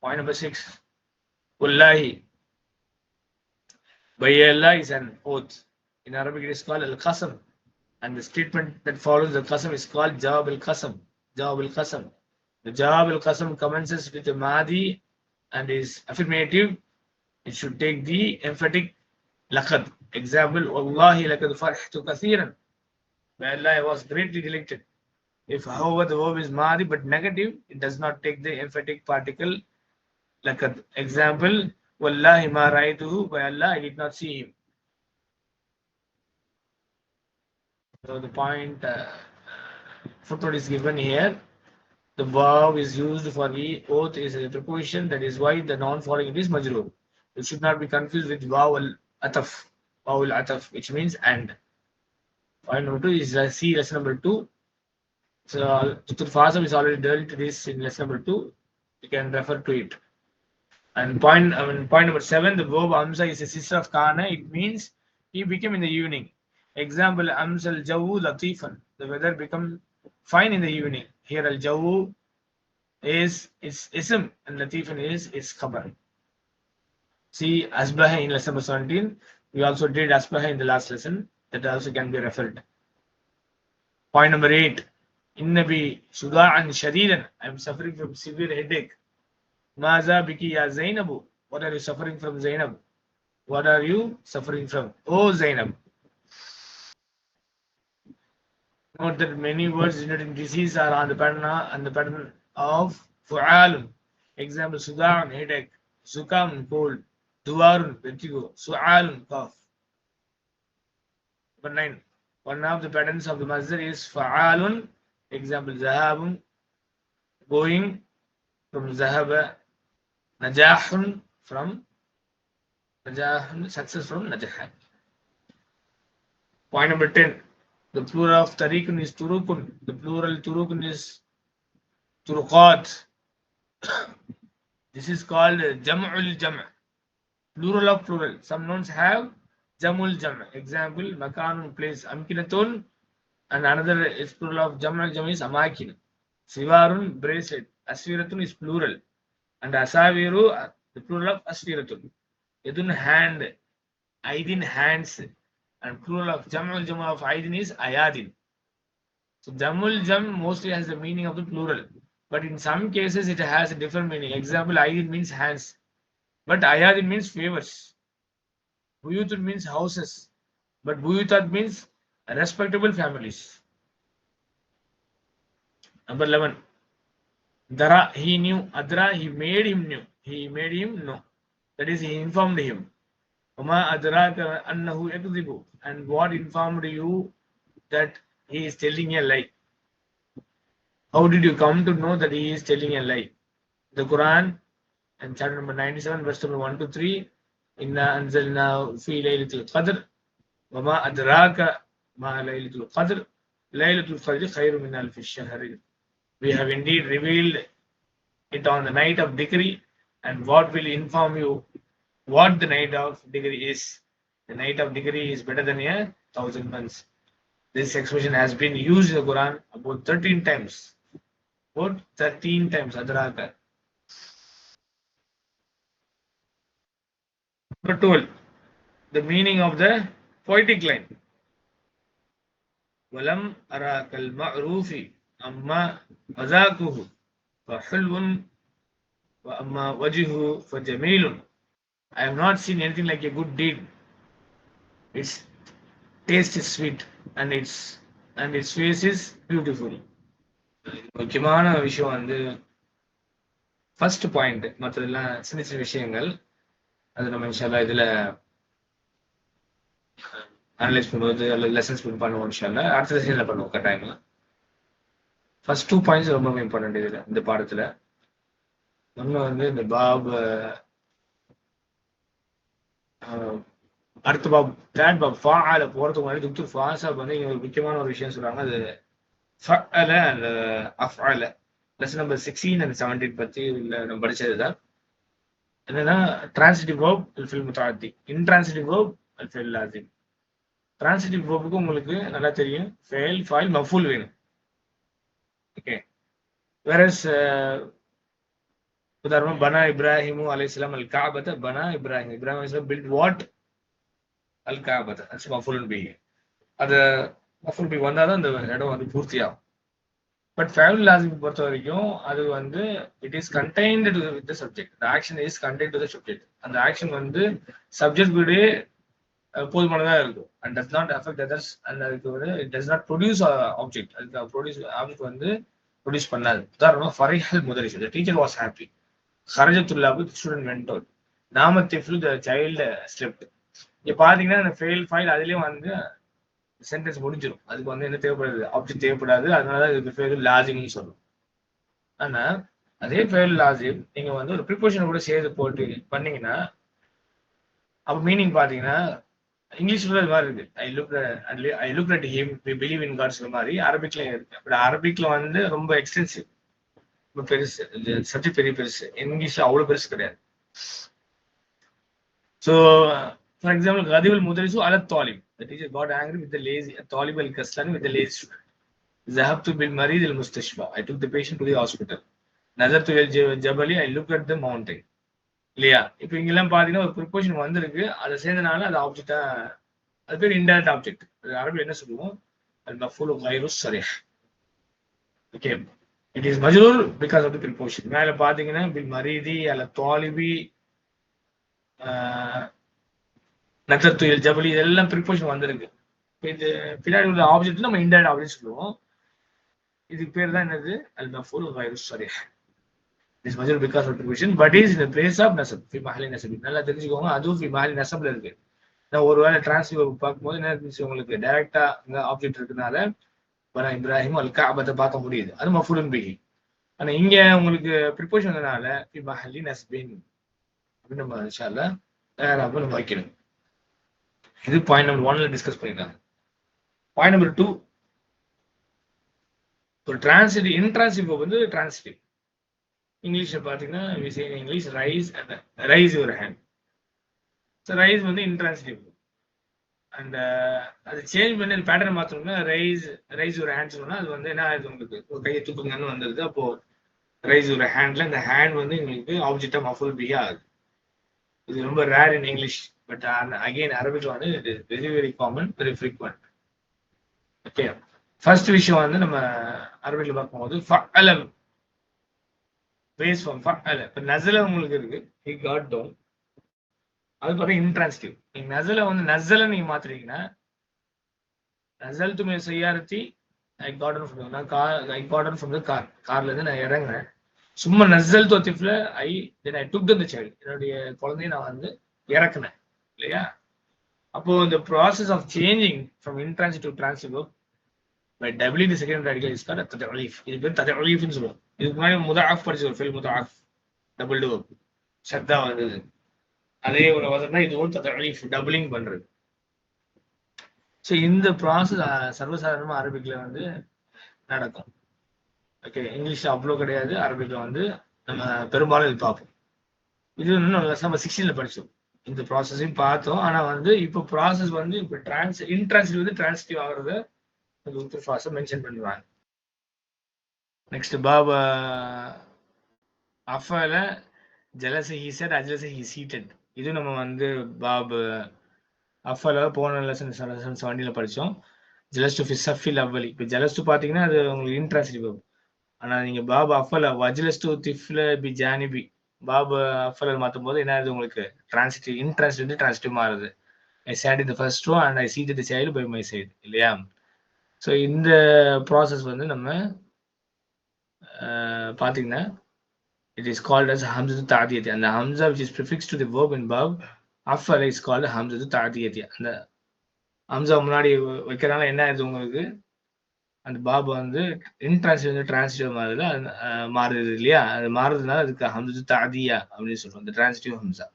Point number six. Wallahi. By Allah is an oath. In Arabic it is called al-qasam. And the statement that follows the qasam is called jawab al-qasam. Jawab al-qasam. The jawab al-qasam commences with the madi and is affirmative. It should take the emphatic laqad. Example, Wallahi laqad farhtu kathiran. By Allah I was greatly delighted. If however the verb is madi but negative, it does not take the emphatic particle laqad. Example, Wallahi ma. By Allah I did not see him. So the point uh, footnote is given here. The verb is used for the oath is a preposition. That is why the non-following is majroor. It should not be confused with al ataf, al ataf, which means and. Point number two is uh, C lesson number two. So Chitur Fasam is already dealt with this in lesson number two. You can refer to it. And point, I mean, point number seven, the verb Amsa is a sister of Kana. It means he became in the evening. Example, Amsal Jawu Latifan. The weather become fine in the evening. Here Al Jawu is its ism and Latifan is its khabar. See Asbah in lesson number 17. We also did Asbah in the last lesson. That also can be referred. Point number eight. Innabi Suda'an Shadidan. I'm suffering from severe headache. Maza Biki Ya Zainabu. What are you suffering from, Zainab? What are you suffering from? Oh, Zainab. Note that many words in denoting disease are on the pattern on the pattern of fu'alun. Example: Sudan, headache, Zukam, cold, Duwarun, vertigo, Su'alun, cough. Number nine. One of the patterns of the masdar is fa'alun. Example: Zahabun, going from Zahaba, Najahun from Najahun, success from Najahan. Point number 10. The plural of tariqun is turukun. The plural turukun is turuqat. This is called jam'ul jam'. Plural of plural. Some nouns have jam'ul jam'. Example, makanun place amkinatun. And another is plural of jam'ul jam' is amakin. Sivarun bracelet. Asviratun is plural. And asaviru, uh, the plural of asviratun. Yadun hand. Aidin hands and plural of jamul jam of aidin is ayadin. So jamul jam mostly has the meaning of the plural, but in some cases it has a different meaning. Example, aidin means hands, but ayadin means favors. Buyutun means houses, but buyutat means respectable families. Number 11. Dara, he knew. Adra, he made him knew. He made him know. That is, he informed him. And what informed you that he is telling a lie? How did you come to know that he is telling a lie? The Quran and chapter number 97, verse number 1 to 3. Inna anzalna fi laylatul qadr. Wama adraka ma laylatul qadr. Laylatul qadr khairu min alfi shahri. We have indeed revealed it on the night of decree, and what will inform you what the night of decree is. The night of decree is better than a thousand months. This expression has been used in the Quran about 13 times. About 13 times, Adraka. Number 12. The meaning of the poetic line. Walam arakal ma'rufi أما مذاقه فحلو وأما وجهه فجميل I have not seen anything like a good deed. Its taste is sweet and its and its face is beautiful. முக்கியமான விஷயம் வந்து first point மற்றதெல்லாம் சின்ன சின்ன விஷயங்கள் அது நம்ம இன்ஷால்லா இதுல அனலைஸ் பண்ணும்போது அல்லது லெசன்ஸ் பண்ணுவோம் இன்ஷால்லா அடுத்த செஷன்ல பண்ணுவோம் கட்டாயமா ஃபர்ஸ்ட் டூ பாயிண்ட்ஸ் ரொம்ப இம்பார்ட்டன்ட் இதில் இந்த பாடத்தில். ஒன்று வந்து இந்த பாப் அடுத்த பாப் தேர்ட் பாப் ஃபா ஃபால போகிறதுக்கு முன்னாடி துக்தூர் ஃபாசாப் வந்து இங்கே ஒரு முக்கியமான ஒரு விஷயம் சொல்கிறாங்க அது ஃபல அந்த அஃப் அஃஅல lesson number sixteen and seventeen பத்தி நம்ம படித்தது தான் என்னன்னா டிரான்சிட்டிவ் வேர்ப் அல் ஃபில் முத்தாத்தி இன்ட்ரான்சிட்டிவ் வேர்ப் அல் ஃபில் லாசிம் டிரான்சிட்டிவ் வேர்புக்கு உங்களுக்கு நல்லா தெரியும். ஃபெயில் ஃபாயில் மஃபூல் வேணும். ஓகே வேறஸ் uh, உதாரணமா பனா இப்ராஹிமு அலைஹிஸ்ஸலாம் அல் காபத பனா இப்ராஹிம். இப்ராஹிம் அலைஹிஸ்ஸலாம் பில்ட் வாட் அல் காபத தட்ஸ் மஃபூலுன் பிஹி அது மஃபூல் பி வந்தாதான் அந்த இடம் வந்து பூர்த்தியாகும். பட் ஃபேவல் லாஜிக் பொறுத்த வரைக்கும் அது வந்து it is contained to with subject the action is contain to the subject அந்த ஆக்ஷன் வந்து சப்ஜெக்ட் போதுமானதாக இருக்கும். And does not affect others and அதுக்கு வந்து it does not produce object அதுக்கு ப்ரொடியூஸ் ஆப்ஜெக்ட் வந்து ப்ரொடியூஸ் பண்ணாது. உதாரணமாக ஃபரைஹல் முதலிஷ் த டீச்சர் வாஸ் ஹாப்பி ஹரஜத்துல்லாவுக்கு ஸ்டூடெண்ட் வென்ட் அவுட் நாம திஃப்லு த சைல்டு ஸ்லிப்ட் இங்கே பார்த்தீங்கன்னா அந்த ஃபெயில் ஃபைல் அதுலேயும் வந்து சென்டென்ஸ் முடிஞ்சிடும் அதுக்கு வந்து என்ன தேவைப்படுது? ஆப்ஜெக்ட் தேவைப்படாது. அதனால இதுக்கு ஃபெயில் லாஜிக்னு சொல்லும் ஆனால் அதே ஃபெயில் லாஜிக் நீங்கள் வந்து ஒரு ப்ரிப்போஷன் கூட சேர்த்து போட்டு பண்ணீங்கன்னா அப்போ மீனிங் பார்த்தீங்கன்னா இங்கிலீஷ் மாதிரி இருக்கு I look I look at him we believe in காட்ஸ்ங்கிற மாதிரி அரபிக்ல இருக்கு பட் அரபிக்ல வந்து ரொம்ப எக்ஸ்டென்சிவ் ரொம்ப பெருசு இந்த சப்ஜெக்ட் பெரிய பெருசு இங்கிலீஷ்ல அவ்வளவு பெருசு கிடையாது ஸோ ஃபார் எக்ஸாம்பிள் கதிவல் முதலிசு அல தாலிப் the teacher got angry with lazy தாலிப் அல் கஸ்லான் வித் லேசி ஸ்டூடெண்ட் ஜஹப்து பில் மரீத் இல் முஸ்தஷ்பா I took the patient to the hospital Nazar to ஜபலி I look at the mountain இல்லையா? இப்போ இங்கெல்லாம் பார்த்தீங்கன்னா ஒரு ப்ரிப்போஷன் வந்திருக்கு. அதை சேர்ந்தனால அது ஆப்ஜெக்டா அது பேர் இன்டைரக்ட் ஆப்ஜெக்ட் அரபில் என்ன சொல்லுவோம்? அது மஃபூல் கைருஸ் சரி ஓகே இட் இஸ் மஜ்ரூர் பிகாஸ் ஆஃப் தி ப்ரிப்போஷன் மேல பாத்தீங்கன்னா பில் மரீதி அல்ல தாலிபி நத்தர் ஜபலி இதெல்லாம் ப்ரிப்போஷன் வந்திருக்கு. இது பின்னாடி உள்ள ஆப்ஜெக்ட் நம்ம இன்டைரக்ட் ஆப்ஜெக்ட் சொல்லுவோம். இதுக்கு பேர் தான் என்னது? அல் மஃபூல் வைரஸ் சரி இஸ் மஜர் பிகாஸ் ஆஃப் ட்ரிபியூஷன் பட் இஸ் இந்த பிளேஸ் ஆஃப் நெசப் ஃபி மஹலி நெசப் நல்லா தெரிஞ்சுக்கோங்க அதுவும் ஃபி மஹலி நெசப்ல இருக்கு. நான் ஒரு வேளை டிரான்ஸ்ஃபர் பார்க்கும்போது என்ன இருந்துச்சு உங்களுக்கு? டைரக்டா இந்த ஆப்ஜெக்ட் இருக்கனால பனா இப்ராஹிம் அல் காபத்தை பார்க்க முடியுது. அது மஃபுலன் பிஹி ஆனா இங்க உங்களுக்கு ப்ரிப்போஷன் வந்தனால ஃபி மஹலி நெஸ்பின் அப்படின்னு நம்ம இன்ஷால்ல தயாராக நம்ம வைக்கணும். இது பாயிண்ட் நம்பர் ஒன்ல டிஸ்கஸ் பண்ணிருக்காங்க பாயிண்ட் நம்பர் டூ ஒரு டிரான்சிட்டிவ் இன்ட்ரான்சிட்டிவ் வந்து டிரான்சிட்டிவ் இங்கிலீஷ்ல பாத்தீங்கன்னா English rise and raise your hand so rise வந்து இன்ட்ரான்சிட்டிவ் uh, அந்த அது சேஞ்ச் பண்ணி பேட்டர்ன் மாற்றணும்னா ரைஸ் ரைஸ் ஒரு ஹேண்ட் சொன்னால் அது வந்து என்ன ஆகுது உங்களுக்கு? ஒரு கையை தூக்குங்கன்னு வந்துருது. அப்போது ரைஸ் ஒரு ஹேண்டில் இந்த ஹேண்ட் வந்து எங்களுக்கு ஆப்ஜெக்டாக மஃபுல் பி ஆகுது. இது ரொம்ப rare in English but again Arabic வந்து it is very very common very frequent okay first விஷயம் வந்து நம்ம அரபிக்ல பார்க்கும்போது ஃபலம் பேஸ் ஃபார்ம் அதில் இப்போ நசல உங்களுக்கு இருக்கு. ஹி காட் டவுன் அது பார்த்தா இன்ட்ரான்சிட்டிவ் நீங்க நசல வந்து நசல நீங்க மாத்துறீங்கன்னா நசல் துமே செய்யாரத்தி ஐ கார்டன் ஃப்ரம் நான் car I got down from the car கார்ல இருந்து நான் இறங்குறேன். சும்மா நசல் தொத்திஃப்ல ஐ தென் ஐ டுக் த சைல்டு என்னுடைய குழந்தைய நான் வந்து இறக்குனேன். இல்லையா? அப்போ இந்த process of changing from intransitive transitive by W the second radical is called ததலீஃப் இது பேர் ததலீஃப்னு சொல்லுவோம். இதுக்கு முன்னாடி முதாஃப் படிச்ச ஒரு ஃபில் முதாஃப் டபுள் டூ சத்தா வந்தது. அதே ஒரு வசனா இது ஒரு டபுளிங் பண்றது. ஸோ இந்த ப்ராசஸ் சர்வசாதாரணமாக அரபிக்ல வந்து நடக்கும். ஓகே இங்கிலீஷில் அவ்வளோ கிடையாது. அரபிக்ல வந்து நம்ம பெரும்பாலும் இது பார்ப்போம். இது இன்னும் நம்ம சிக்ஸ்டீனில் படித்தோம் இந்த ப்ராசஸையும் பார்த்தோம். ஆனால் வந்து இப்போ ப்ராசஸ் வந்து இப்போ டிரான்ஸ் இன்ட்ரான்சிட்டிவ் வந்து டிரான்சிட்டிவ் ஆகுறத உத்தர் ஃபாஸை மென்ஷன் பண்ணுவாங்க நெக்ஸ்ட் பாபா அஃபால ஜலச ஹி செட் அஜலச ஹி சீட்டட் இது நம்ம வந்து பாப் அஃபால போன லெசன் லெசன்ஸ் வண்டியில் படித்தோம் ஜலஸ்டு ஃபி சஃபில் அவ்வலி இப்போ ஜலஸ்டு பார்த்தீங்கன்னா அது உங்களுக்கு இன்ட்ரெஸ்ட் பாப் ஆனால் நீங்கள் பாப் அஃபல வஜ்லஸ்டு திஃப்ல பி ஜானிபி பாப் அஃபல மாற்றும் போது என்ன ஆகுது உங்களுக்கு டிரான்சிட்டிவ் இன்ட்ரான்சிட்டிவ் டிரான்சிட்டிவ் மாறுது I sat in the first row and I seat the side by my side இல்லையா? ஸோ இந்த ப்ராசஸ் வந்து நம்ம பார்த்தீங்கன்னா இட் இஸ் கால்ட் அஸ் ஹம்சது தாதியத்தி அந்த Hamza which is prefix to the verb in pop அஃபல் இஸ் கால்டு ஹம்சது தாதியத்தி அந்த ஹம்சா முன்னாடி வைக்கிறனால என்ன ஆயிடுது உங்களுக்கு? அந்த பாபு வந்து இன்ட்ரான்சிட்டிவ் வந்து டிரான்சிட்டிவ் மாறுதுல மாறுது இல்லையா? அது மாறுறதுனால அதுக்கு ஹம்சது தாதியா அப்படின்னு சொல்லுவோம் அந்த டிரான்சிட்டிவ் ஹம்சா